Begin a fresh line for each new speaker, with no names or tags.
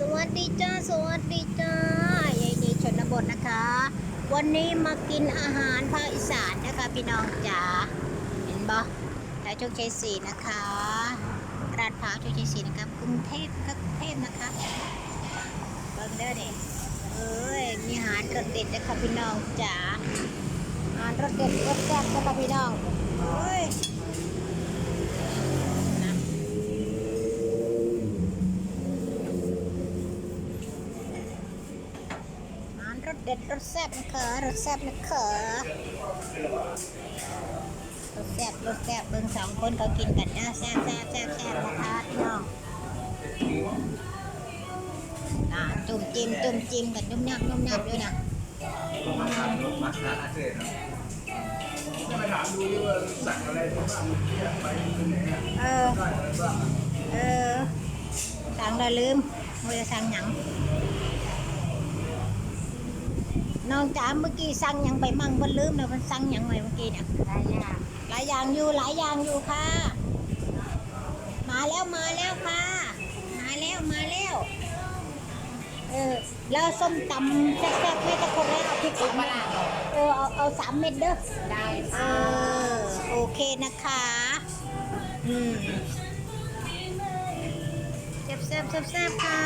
สวัสดีจ้า สวัสดีจ้ายายนีชนบทนะคะ วันนี้มากินอาหารภาคอีสานนะคะพี่น้องจ๋า เห็นบ่แถวโชคชัยสีนะคะร้านพร้าวโชคชัยสีนะครับกรุงเทพกรุงเทพนะคะ เบิ่งเด้อเนี่ยเอ้ย มีอาหารรสเด็ดนะคะพี่น้องจ๋า อาหารรสเด็ดรสแซ่บนะคะพี่น้องเอ้ย เด็ดรสแซ่บนะคะรสแซ่บนะคะรสแซ่บรสแซ่บเบิ่งสองคนเขากินกันนะแซ่บแซ่บแซ่บแซ่บนะคะพี่น้องอ่าจุ่มจิ้มจุ่มจิ้มกันนุ่มนับนุ่มนับด้วยนะ
มาถามมาหาอาเจนจะมาถามดูว่าสั่งอะไรบ้างเนี่ยไปที่ไหนอะ
เออเออสั่งแล้วลืมว่าจะสั่งหยัง น้องจ๋าเมื่อกี้สั่งยังไปมั่งบนลืมแล้วมันสั่งยังไงเมื่อกี้เนี่ย
หลายอย่าง
หลายอย่างอยู่หลายอย่างอยู่ค่ะ มาแล้วมาแล้วค่ะ มาแล้วมาแล้วเออแล้วส้มตำแซ่บๆให้ตะคนแล้วเอาพริก
สามเม็ด
เออเอาเอาสามเม็ดเด้อ
ได้
เออโอเคนะคะอืมแซ่บแซ่บแซ่บค่ะ